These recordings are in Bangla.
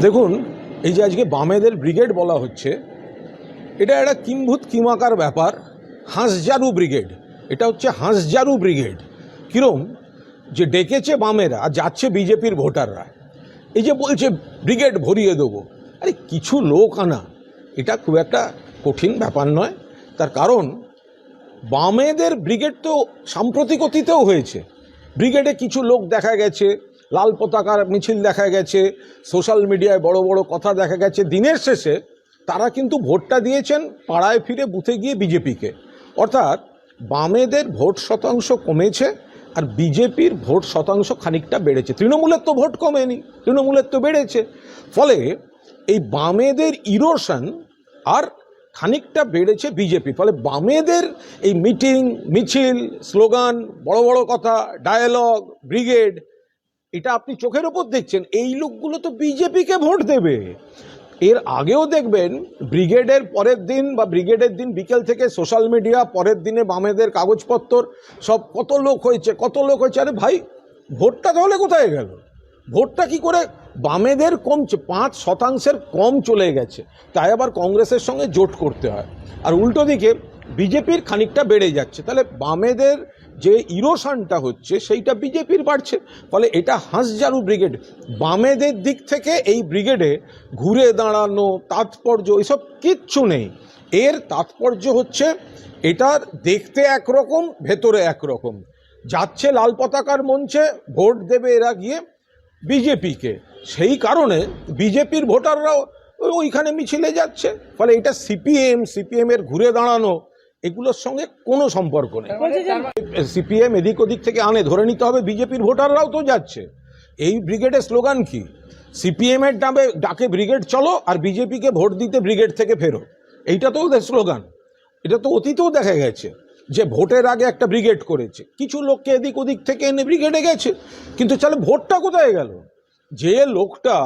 দেখুন, এই যে আজকে বামেদের ব্রিগেড বলা হচ্ছে, এটা একটা কিম্ভূত কিমাকার ব্যাপার হাঁসজারু ব্রিগেড। এটা হচ্ছে হাঁসজারু ব্রিগেড। কিরম? যে ডেকেছে বামেরা আর যাচ্ছে বিজেপির ভোটাররা। এই যে বলছে, ব্রিগেড ভরিয়ে দেবো। আরে, কিছু লোক আনা, এটা খুব একটা কঠিন ব্যাপার নয়। তার কারণ, বামেদের ব্রিগেড তো সাম্প্রতিক অতীতেও হয়েছে। ব্রিগেডে কিছু লোক দেখা গেছে লাল পতাকার মিছিল দেখা গেছে, সোশ্যাল মিডিয়ায় বড় বড় কথা দেখা গেছে। দিনের শেষে তারা কিন্তু ভোটটা দিয়েছেন পাড়ায় ফিরে বুথে গিয়ে বিজেপিকে। অর্থাৎ বামেদের ভোট শতাংশ কমেছে আর বিজেপির ভোট শতাংশ খানিকটা বেড়েছে। তৃণমূলের তো ভোট কমেনি, তৃণমূলের তো বেড়েছে। ফলে এই বামেদের ইরোশন আর খানিকটা বেড়েছে বিজেপি। ফলে বামেদের এই মিটিং মিছিল স্লোগান বড় বড় কথা ডায়ালগ ব্রিগেড এটা আপনি চোখের ওপর দেখছেন, এই লোকগুলো তো বিজেপিকে ভোট দেবে। এর আগেও দেখবেন, ব্রিগেডের পরের দিন বা ব্রিগেডের দিন বিকেল থেকে সোশ্যাল মিডিয়া, পরের দিনে বামেদের কাগজপত্র সব কত লোক হয়েছে, কত লোক হয়েছে, আরে ভাই, ভোটটা তাহলে কোথায় গেল? ভোটটা কি করে বামেদের কমছে, পাঁচ শতাংশের কম চলে গেছে, তাই আবার কংগ্রেসের সঙ্গে জোট করতে হয়। আর উল্টো দিকে বিজেপির খানিকটা বেড়ে যাচ্ছে। তাহলে বামেদের যে ইরোশনটা হচ্ছে, সেইটা বিজেপির বাড়ছে। ফলে এটা হাঁসজারু ব্রিগেড। বামেদের দিক থেকে এই ব্রিগেডে ঘুরে দাঁড়ানো, তাৎপর্য, এসব কিচ্ছু নেই। এর তাৎপর্য হচ্ছে, এটার দেখতে একরকম, ভেতরে একরকম। যাচ্ছে লাল পতাকার মঞ্চে, ভোট দেবে এরা গিয়ে বিজেপিকে। সেই কারণে বিজেপির ভোটাররাও ওইখানে মিছিলে যাচ্ছে। ফলে এটা সিপিএম, সিপিএমের ঘুরে দাঁড়ানো এগুলোর সঙ্গে কোনো সম্পর্ক নেই। সিপিএম এদিক ওদিক থেকে আনে ধরে নিতে হবে বিজেপির ভোটাররাও তো যাচ্ছে। এই ব্রিগেডের স্লোগান কি? সিপিএম এর ডাবে ডাকে ব্রিগেড চলো আর বিজেপিকে ভোট দিতে ব্রিগেড থেকে ফেরো। এইটা তো ওদের স্লোগান। এটা তো অতীতেও দেখা গেছে যে ভোটের আগে একটা ব্রিগেড করেছে। কিছু লোককে এদিক ওদিক থেকে এনে ব্রিগেডে গেছে। কিন্তু চলে ভোটটা কোথায় গেল? যে লোকটা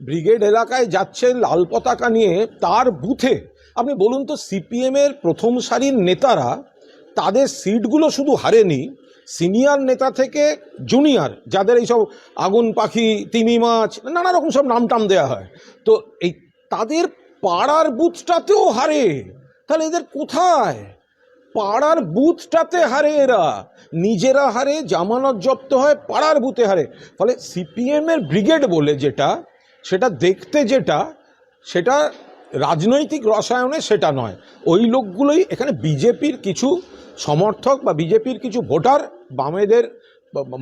ব্রিগেড এলাকায় যাচ্ছে লাল পতাকা নিয়ে তার বুথে আপনি বলুন তো সিপিএমের প্রথম সারির নেতারা তাদের সিটগুলো শুধু হারেনি, সিনিয়র নেতা থেকে জুনিয়র, যাদের এইসব আগুন পাখি, তিমি মাছ, নানা রকম সব নাম টাম দেওয়া হয়। তো এই তাদের পাড়ার বুথটাতেও হারে, তাহলে এদের কোথায়? পাড়ার বুথটাতে হারে এরা। নিজেরা হারে, জামানত জব্দ হয়, পাড়ার বুথে হারে। ফলে সিপিএমের ব্রিগেড বলে যেটা, সেটা দেখতে যেটা, সেটা রাজনৈতিক রসায়নে সেটা নয়। ওই লোকগুলোই এখানে বিজেপির কিছু সমর্থক বা বিজেপির কিছু ভোটার বামেদের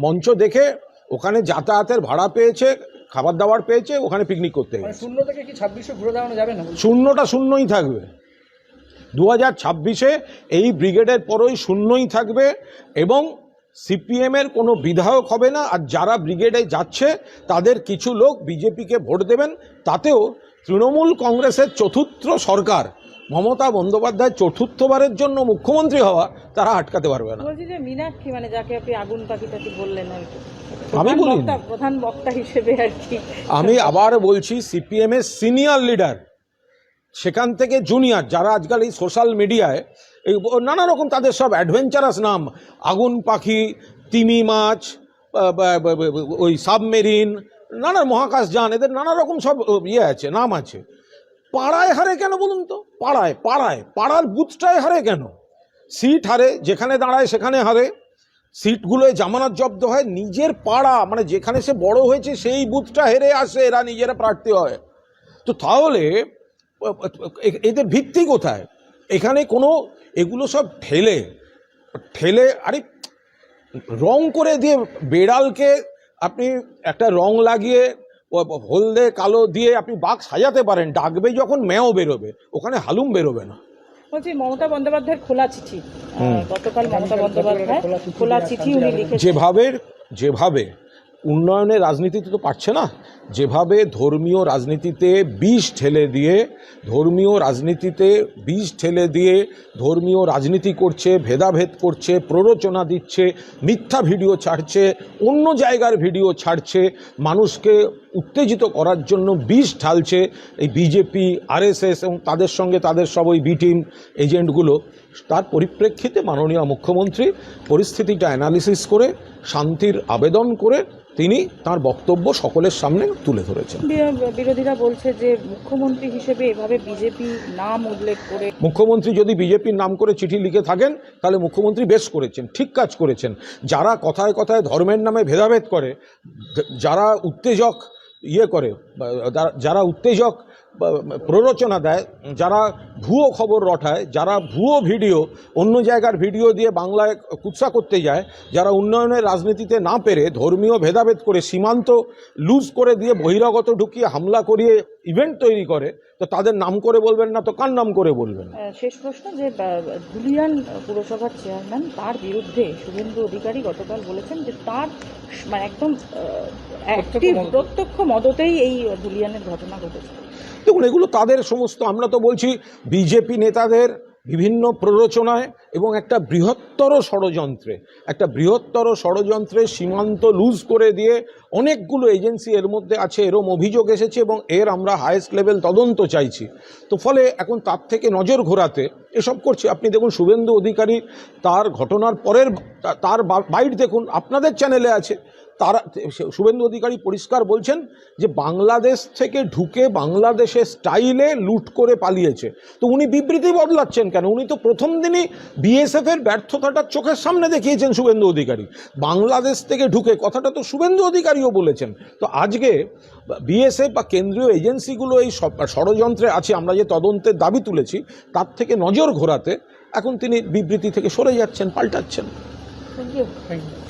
মঞ্চ দেখে ওখানে যাতায়াতের ভাড়া পেয়েছে খাবার দাবার পেয়েছে ওখানে পিকনিক করতে গেছে। শূন্য থেকে কি ছাব্বিশে ঘুরে দাঁড়ানো যাবে না? শূন্যটা শূন্যই থাকবে। দু হাজার ছাব্বিশে এই ব্রিগেডের পরই শূন্যই থাকবে এবং সিপিএমের কোনো বিধায়ক হবে না। আর যারা ব্রিগেডে যাচ্ছে তাদের কিছু লোক বিজেপিকে ভোট দেবেন তাতেও তৃণমূল কংগ্রেসের চতুর্থ সরকার মমতা বন্দ্যোপাধ্যায় চতুর্থবারের জন্য মুখ্যমন্ত্রী হওয়া তারা আটকাতে পারবে না। বলছি যে মীনাক্ষী মানে যাকে আপনি আগুন পাখি টাকি বললেন আর কি। আমি। বক্তা- প্রধান বক্তা হিসেবে আর কি। আমি আবার বলছি সিপিএমের সিনিয়র লিডার সেখান থেকে জুনিয়র যারা আজকাল এই সোশ্যাল মিডিয়ায় এই নানা রকম তাদের সব অ্যাডভেঞ্চারাস নাম আগুন পাখি তিমি মাছ ওই সাবমেরিন নানা মহাকাশ যান, এদের নানা রকম সব ইয়ে আছে, নাম আছে। পাড়ায় হারে কেন বলুন তো? পাড়ায় পাড়ায়, পাড়ার বুথটায় হারে কেন? সিট হারে, যেখানে দাঁড়ায় সেখানে হারে। সিটগুলোয় জামানত জব্দ হয়, নিজের পাড়া মানে যেখানে সে বড় হয়েছে সেই বুথটা হেরে আসে, এরা নিজেরা প্রার্থী হয়। তো তাহলে এদের ভিত্তি কোথায়? এখানে কোনো, এগুলো সব ঠেলে ঠেলে, আরে, রং করে দিয়ে বেড়ালকে আপনি একটা রং লাগিয়ে হলদে কালো দিয়ে আপনি বাঘ সাজাতে পারেন ডাকবে যখন ম্যাও বেরোবে ওখানে হালুম বেরোবে না। বলছি মমতা বন্দ্যোপাধ্যায়ের খোলা চিঠি আহ, গতকাল মমতা বন্দ্যোপাধ্যায় খোলা চিঠি উনি লিখেছেন। যেভাবে যেভাবে উন্নয়নের রাজনীতিতে তো পারছে না। যেভাবে ধর্মীয় রাজনীতিতে বিষ ঠেলে দিয়ে, ধর্মীয় রাজনীতিতে বিষ ঠেলে দিয়ে ধর্মীয় রাজনীতি করছে, ভেদাভেদ করছে, প্ররোচনা দিচ্ছে, মিথ্যা ভিডিও ছাড়ছে, অন্য জায়গার ভিডিও ছাড়ছে, মানুষকে উত্তেজিত করার জন্য বিষ ঢালছে এই বিজেপি, আরএসএস এবং তাদের সঙ্গে তাদের সব ওই বি টিম এজেন্টগুলো। তার পরিপ্রেক্ষিতে মাননীয় মুখ্যমন্ত্রী পরিস্থিতিটা অ্যানালিসিস করে, শান্তির আবেদন করে তিনি তার বক্তব্য সকলের সামনে তুলে ধরেছেন। বিরোধীরা বলছে যে মুখ্যমন্ত্রী হিসেবে এভাবে বিজেপি নাম উল্লেখ করে মুখ্যমন্ত্রী যদি বিজেপির নাম করে চিঠি লিখে থাকেন তাহলে মুখ্যমন্ত্রী বেশ করেছেন ঠিক কাজ করেছেন। যারা কথায় কথায় ধর্মের নামে ভেদাভেদ করে যারা উত্তেজক ইয়ে করে যারা- উত্তেজক প্ররোচনা দেয় যারা ভুয়ো খবর রটায় যারা ভুয়ো ভিডিও অন্য জায়গার ভিডিও দিয়ে বাংলায় কুৎসা করতে যায় যারা উন্নয়নের রাজনীতিতে না পেরে ধর্মীয় ভেদাভেদ করে সীমান্ত লুজ করে দিয়ে বহিরাগত ঢুকিয়ে হামলা করিয়ে ইভেন্ট তৈরি করে তো তাদের নাম করে বলবেন না তো কার নাম করে বলবেন শেষ প্রশ্ন যে ধুলিয়ান পুরসভার চেয়ারম্যান তার বিরুদ্ধে শুভেন্দু অধিকারী গতকাল বলেছেন যে তার মানে একদম। প্রত্যক্ষ মদতেই এই ধুলিয়ানের ঘটনা ঘটেছে দেখুন, এগুলো তাদের সমস্ত, আমরা তো বলছি বিজেপি নেতাদের বিভিন্ন প্ররোচনায় এবং একটা বৃহত্তর ষড়যন্ত্রে, একটা বৃহত্তর ষড়যন্ত্রে সীমান্ত লুজ করে দিয়ে অনেকগুলো এজেন্সি এর মধ্যে আছে, এরম অভিযোগ এসেছে এবং এর আমরা হায়েস্ট লেভেল তদন্ত চাইছি। তো ফলে এখন তার থেকে নজর ঘোরাতে এসব করছে। আপনি দেখুন, শুভেন্দু অধিকারী তার ঘটনার পরের, তার বাইট দেখুন, আপনাদের চ্যানেলে আছে। তারা শুভেন্দু অধিকারী পরিষ্কার বলছেন যে বাংলাদেশ থেকে ঢুকে বাংলাদেশের স্টাইলে লুট করে পালিয়েছে। তো উনি বিবৃতি বদলাচ্ছেন কেন? উনি তো প্রথম দিনই বিএসএফ এর ব্যর্থতাটা চোখের সামনে দেখিয়েছেন শুভেন্দু অধিকারী। বাংলাদেশ থেকে ঢুকে কথাটা তো শুভেন্দু অধিকারীও বলেছেন। তো আজকে বিএসএফ বা কেন্দ্রীয় এজেন্সিগুলো এই ষড়যন্ত্রে আছে আমরা যে তদন্তের দাবি তুলেছি তার থেকে নজর ঘোরাতে এখন তিনি বিবৃতি থেকে সরে যাচ্ছেন পাল্টাচ্ছেন। Thank you thank you